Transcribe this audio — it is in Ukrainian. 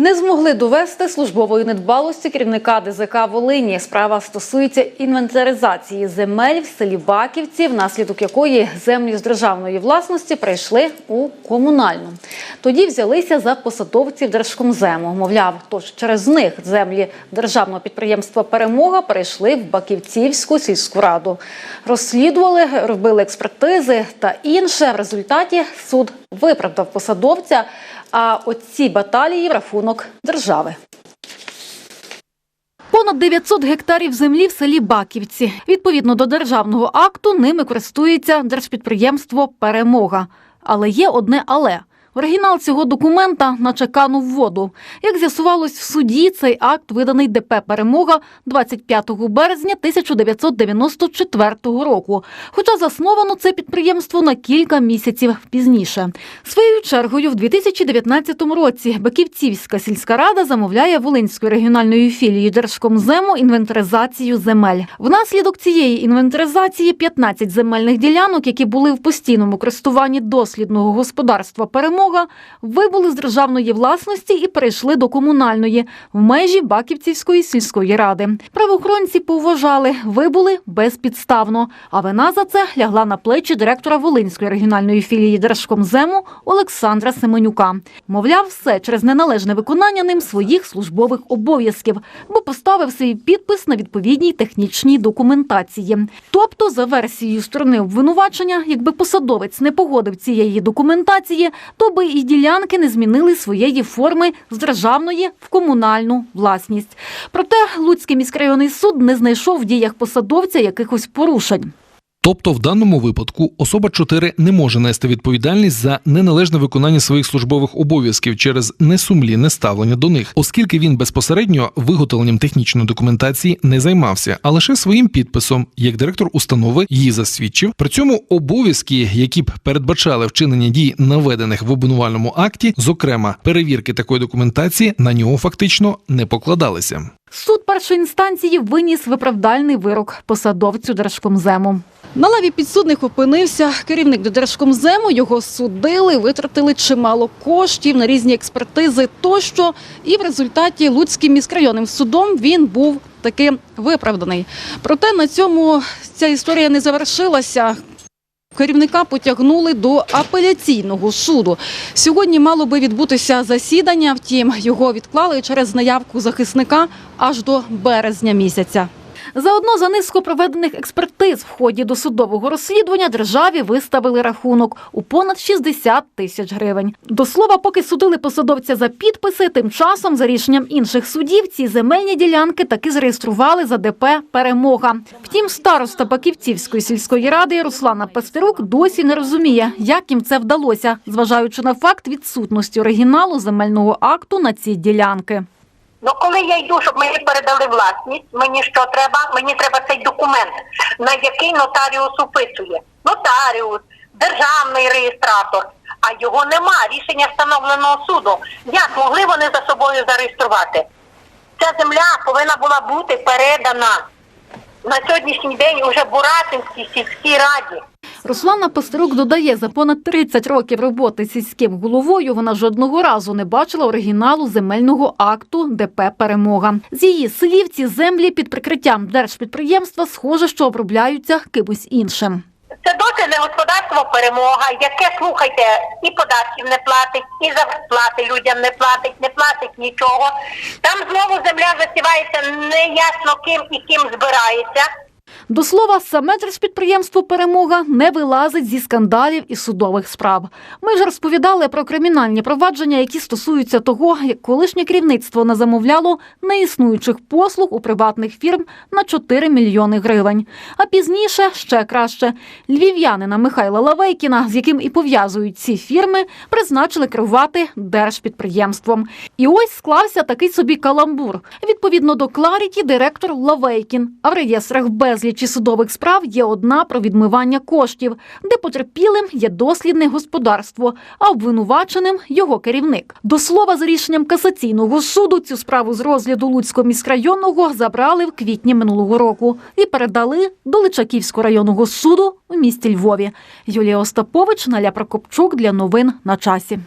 Не змогли довести службової недбалості керівника ДЗК Волині. Справа стосується інвентаризації земель в селі Баківці, внаслідок якої землі з державної власності прийшли у комунальну. Тоді взялися за посадовців Держкомзему. Мовляв, тож через них землі державного підприємства Перемога перейшли в Баківцівську сільську раду. Розслідували, робили експертизи та інше. В результаті суд виправдав посадовця. А оці баталії в рахунок держави. Понад 900 гектарів землі в селі Баківці. Відповідно до державного акту, ними користується держпідприємство Перемога. Але є одне але. Оригінал цього документа наче канув в воду. Як з'ясувалось в суді, цей акт виданий ДП Перемога 25 березня 1994 року. Хоча засновано це підприємство на кілька місяців пізніше. Своєю чергою, в 2019 році Баківцівська сільська рада замовляє Волинською регіональною філією Держкомзему інвентаризацію земель. Внаслідок цієї інвентаризації 15 земельних ділянок, які були в постійному користуванні дослідного господарства Перемога, вибули з державної власності і перейшли до комунальної в межі Баківцівської сільської ради. Правоохоронці поважали, вибули безпідставно. А вина за це лягла на плечі директора Волинської регіональної філії Держкомзему Олександра Семенюка. Мовляв, все через неналежне виконання ним своїх службових обов'язків, бо поставив свій підпис на відповідній технічній документації. Тобто, за версією сторони обвинувачення, якби посадовець не погодив цієї документації, то би і ділянки не змінили своєї форми з державної в комунальну власність. Проте Луцький міськрайонний суд не знайшов в діях посадовця якихось порушень. Тобто, в даному випадку особа 4 не може нести відповідальність за неналежне виконання своїх службових обов'язків через несумлінне ставлення до них, оскільки він безпосередньо виготовленням технічної документації не займався, а лише своїм підписом, як директор установи її засвідчив. При цьому обов'язки, які б передбачали вчинення дій, наведених в обвинувальному акті, зокрема перевірки такої документації, на нього фактично не покладалися. Суд першої інстанції виніс виправдальний вирок посадовцю Держкомзему. На лаві підсудних опинився керівник до Держкомзему. Його судили, витратили чимало коштів на різні експертизи тощо. І в результаті Луцьким міськрайонним судом він був таки виправданий. Проте на цьому ця історія не завершилася. Керівника потягнули до апеляційного суду. Сьогодні мало би відбутися засідання, втім його відклали через наявку захисника аж до березня місяця. Заодно за низку проведених експертиз в ході досудового розслідування державі виставили рахунок у понад 60 тисяч гривень. До слова, поки судили посадовця за підписи, тим часом за рішенням інших судів ці земельні ділянки таки зареєстрували за ДП Перемога. Втім, староста Баківцівської сільської ради Руслана Пастерук досі не розуміє, як їм це вдалося, зважаючи на факт відсутності оригіналу земельного акту на ці ділянки. Ну, коли я йду, щоб мені передали власність, мені що треба? Мені треба цей документ, на який нотаріус уписує. Нотаріус, державний реєстратор, а його нема. Рішення встановленого суду. Як могли вони за собою зареєструвати? Ця земля повинна була бути передана на сьогоднішній день уже Буратинській сільській раді. Руслана Пастерук додає, за понад 30 років роботи сільським головою вона жодного разу не бачила оригіналу земельного акту ДП Перемога. З її слів, ці землі під прикриттям держпідприємства схоже, що обробляються кимось іншим. Це дослідне господарство перемога, яке слухайте, і податків не платить, і зарплати людям не платить, не платить нічого. Там знову земля засівається неясно ким і ким збирається. До слова, саме держпідприємство Перемога не вилазить зі скандалів і судових справ. Ми ж розповідали про кримінальні провадження, які стосуються того, як колишнє керівництво не замовляло неіснуючих послуг у приватних фірм на 4 мільйони гривень. А пізніше ще краще львів'янина Михайла Лавейкіна, з яким і пов'язують ці фірми, призначили керувати держпідприємством. І ось склався такий собі каламбур. Відповідно до Кларіті, директор Лавейкін. А в реєстрах безлічі судових справ є одна про відмивання коштів, де потерпілим є дослідне господарство, а обвинуваченим його керівник. До слова, за рішенням касаційного суду цю справу з розгляду Луцького міськрайонного забрали в квітні минулого року і передали до Личаківського районного суду у місті Львові. Юлія Остапович, Наля Прокопчук для новин на часі.